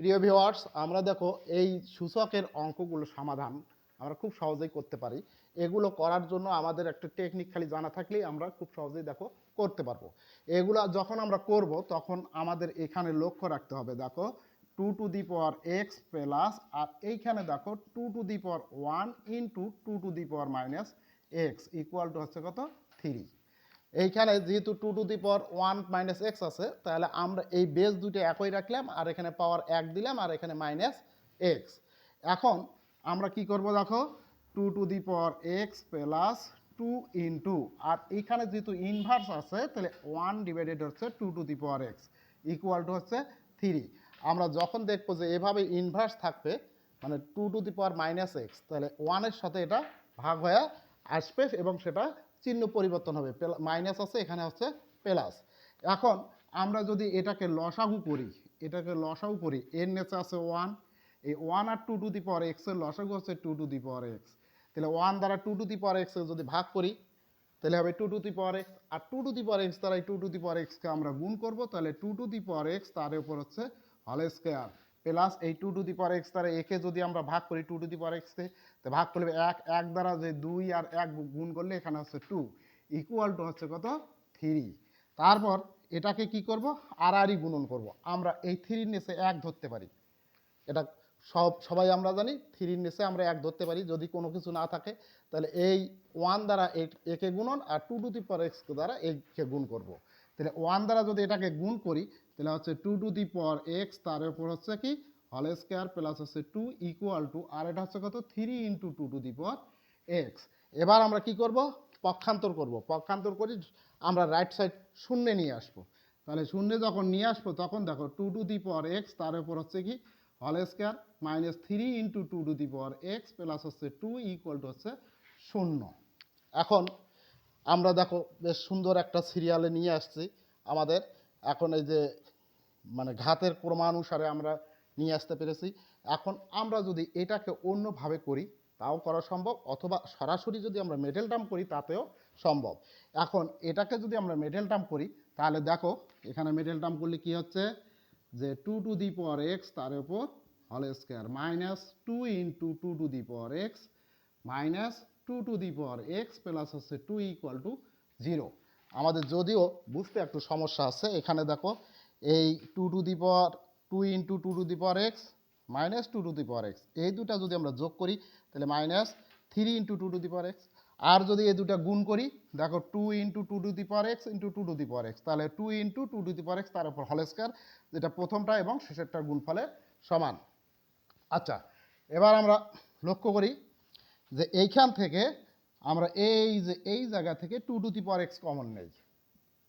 প্রিয় ভিউয়ার্স, আমরা দেখো এই সূচকের অঙ্কগুলো সমাধান আমরা খুব সহজেই করতে পারি। এগুলো করার জন্য আমাদের একটা টেকনিক খালি জানা থাকলেই আমরা খুব সহজেই দেখো করতে পারব। এগুলো যখন আমরা করব, তখন আমাদের এখানে লক্ষ্য রাখতে হবে, দেখো two to the power x plus আর এইখানে দেখো two to the power one into two to the power minus x equal to হচ্ছে কত? থ্রি এইখানে যেহেতু two to the power one minus x আছে, তাহলে আমরা এই বেস দুটো একই রাখলাম, আর এখানে পাওয়ার এক দিলাম, আর এখানে মাইনাস এক্স এখন আমরা কি করব দেখো? Two to the power x plus two into আর এইখানে যেহেতু ইনভার্স আছে, তাহলে ওয়ান ডিভাইডেড হচ্ছে two to the power x equal to হচ্ছে থ্রি আমরা যখন দেখব যে এভাবে ইনভার্স থাকবে মানে two to the power minus x তাহলে ওয়ানের সাথে এটা ভাগ হয়ে আসবে এবং সেটা চিহ্ন পরিবর্তন হবে। মাইনাস আছে, এখানে হচ্ছে প্লাস এখন আমরা যদি এটাকে লসাগু করি, এটাকে লসাগু করি, এর নেচে আছে ওয়ান এই ওয়ান আর টু টু দি পাওয়ার এক্সের লসাগু হচ্ছে two to the power x তাহলে ওয়ান দ্বারা two to the power x যদি ভাগ করি, তাহলে হবে two to the power x R two to the power x দ্বারা টু টু দি পাওয়ার এক্সকে আমরা গুণ করব, তাহলে two to the power x তার উপর হচ্ছে হল স্কোয়ার প্লাস এই two to the power x দ্বারা একে যদি আমরা ভাগ করি টু টু দি পাওয়ার এক্সকে তো ভাগ করলে এক এক দ্বারা যে দুই আর এক গুণ করলে এখানে হচ্ছে টু ইকুয়াল টু হচ্ছে কত? থ্রি তারপর এটাকে কি করব? আর আরই গুণন করব। আমরা এই থ্রির নিচে এক ধরতে পারি। এটা সব, সবাই আমরা জানি থ্রির নিচে আমরা এক ধরতে পারি। যদি কোনো কিছু না থাকে, তাহলে এই ওয়ান দ্বারা একে গুণন আর two to the power x দ্বারা একে গুণ করব। তাহলে ওয়ান দ্বারা যদি এটাকে গুণ করি তাহলে হচ্ছে two to the power x তার উপর হচ্ছে কি? হল স্কোয়ার প্লাস হচ্ছে টু ইকুয়াল টু আর এটা হচ্ছে কত? Three into two to the power x এবার আমরা কি করব? পক্ষান্তর করব। পক্ষান্তর করি আমরা রাইট সাইড শূন্যে নিয়ে আসব। তাহলে শূন্যে যখন নিয়ে আসব, তখন দেখো two to the power x তার উপর হচ্ছে কি? হল square minus three into two to the power x plus হচ্ছে টু ইকুয়াল টু হচ্ছে শূন্য। এখন আমরা দেখো বেশ সুন্দর একটা সিরিয়ালে নিয়ে আসছি। আমাদের এখন এই যে মানে ঘাতের ক্রমানুসারে আমরা নিয়ে আসতে পেরেছি। এখন আমরা যদি এটাকে অন্যভাবে করি, তাও করা সম্ভব, অথবা সরাসরি যদি আমরা মেডেল টার্ম করি, তাতেও সম্ভব। এখন এটাকে যদি আমরা মেডেল টার্ম করি, তাহলে দেখো, এখানে মেডেল টার্ম করলে কি হচ্ছে? যে two to the power x তার উপর হল square minus two into two to the power x minus two to the power x plus হচ্ছে টু ইকুয়াল টু জিরো আমাদের যদিও বুঝতে একটু সমস্যা আছে, এখানে দেখো এই two to the power, two into two to the power x minus two to the power x. এই দুটা যদি আমরা যোগ করি, তাহলে minus three into two to the power x. আর যদি এই দুটা গুণ করি, দেখো two into two to the power x into two to the power x. তাহলে two into two to the power x, তার উপর হল স্কোয়ার, যেটা প্রথমটা এবং শেষেরটার গুণফলের সমান। আচ্ছা এবার আমরা লক্ষ্য করি যে এইখান থেকে আমরা এই যে এই জায়গা থেকে two to the power x common নেই।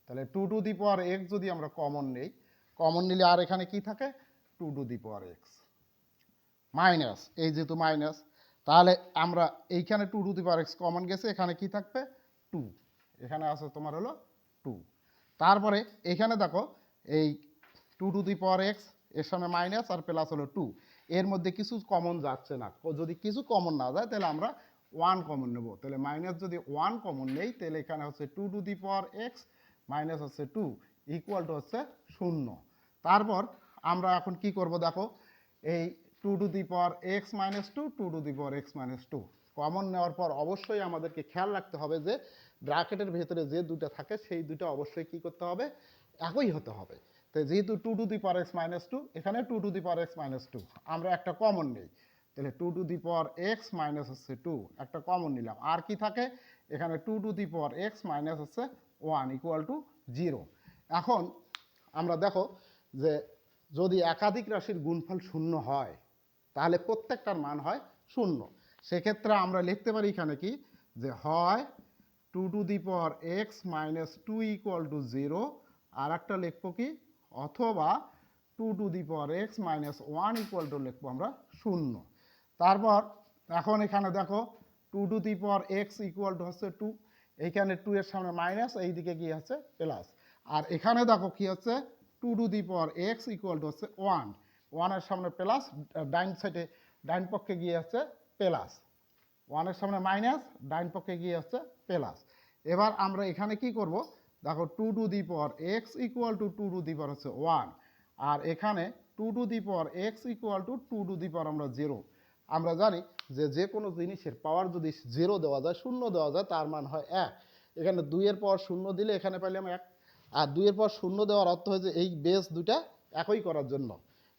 তাহলে two to the power x যদি আমরা কমন নেই কমন নিলে আর এখানে কি থাকে? Two to the power x minus এই যেহেতু মাইনাস তাহলে আমরা এইখানে two to the power x common গেছে, এখানে কি থাকবে? টু এখানে আছে তোমার হলো টু তারপরে এখানে দেখো, এই টু টু দি পাওয়ার এক্সের সামনে মাইনাস আর প্লাস হলো টু এর মধ্যে কিছু কমন যাচ্ছে না, যদি কিছু কমন না যায়, তাহলে আমরা ওয়ান কমন নেব, তাহলে মাইনাস যদি ওয়ান কমন নেই, তাহলে এখানে হচ্ছে two to the power x minus হচ্ছে টু ইকুয়াল টু হচ্ছে শূন্য। তারপর আমরা এখন কি করব দেখো, এই two to the power x minus two two to the power x minus two common নেওয়ার পর অবশ্যই আমাদেরকে খেয়াল রাখতে হবে যে ব্র্যাকেটের ভেতরে যে দুটো থাকে, সেই দুটো অবশ্যই কি করতে হবে? একই হতে হবে। তো যেহেতু two to the power x minus two এখানে two to the power x minus two আমরা একটা কমন নেই। তাহলে two to the power x minus হচ্ছে টু একটা কমন নিলাম। আর কি থাকে? এখানে two to the power x minus হচ্ছে ওয়ান ইকুয়াল টু জিরো এখন আমরা দেখো যে যদি একাধিক রাশির গুণফল শূন্য হয়, তাহলে প্রত্যেকটার মান হয় শূন্য। সেক্ষেত্রে আমরা লিখতে পারি এখানে কি? যে হয় two to the power x minus two equal to zero আর একটা লিখব কি? অথবা two to the power x minus one equal to লিখব আমরা শূন্য। তারপর এখন এখানে দেখো two to the power x equal to হচ্ছে টু এইখানে টু এর সামনে মাইনাস এইদিকে কি হচ্ছে প্লাস আর এখানে দেখো কি হচ্ছে? Two to the power x equal to হচ্ছে ওয়ান ওয়ানের সামনে প্লাস ডাইন সাইডে ডাইন পক্ষে গিয়ে হচ্ছে প্লাস ওয়ানের সামনে মাইনাস ডাইন পক্ষে গিয়ে হচ্ছে প্লাস এবার আমরা এখানে কি করব? দেখো two to the power x equal to two to the power হচ্ছে ওয়ান আর এখানে two to the power x equal to two to the power আমরা জিরো আমরা জানি যে যে কোনো জিনিসের পাওয়ার যদি জিরো দেওয়া যায়, শূন্য দেওয়া যায়, তার মান হয় এক. এখানে দুইয়ের পাওয়ার শূন্য দিলে এখানে পাইলাম এক আর দুইয়ের পর শূন্য দেওয়ার অর্থ হয়েছে এই বেস দুটা একই করার জন্য।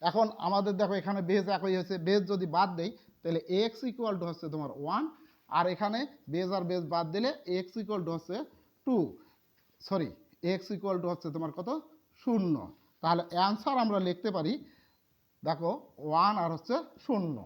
এখন আমাদের দেখো এখানে বেস একই হয়েছে। বেস যদি বাদ দেই, তাহলে এক্স ইকুয়াল টু হচ্ছে তোমার ওয়ান আর এখানে বেস আর বেস বাদ দিলে এক্স ইকুয়াল টু হচ্ছে two sorry x equal to হচ্ছে তোমার কত? শূন্য। তাহলে অ্যান্সার আমরা লিখতে পারি, দেখো ওয়ান আর হচ্ছে শূন্য।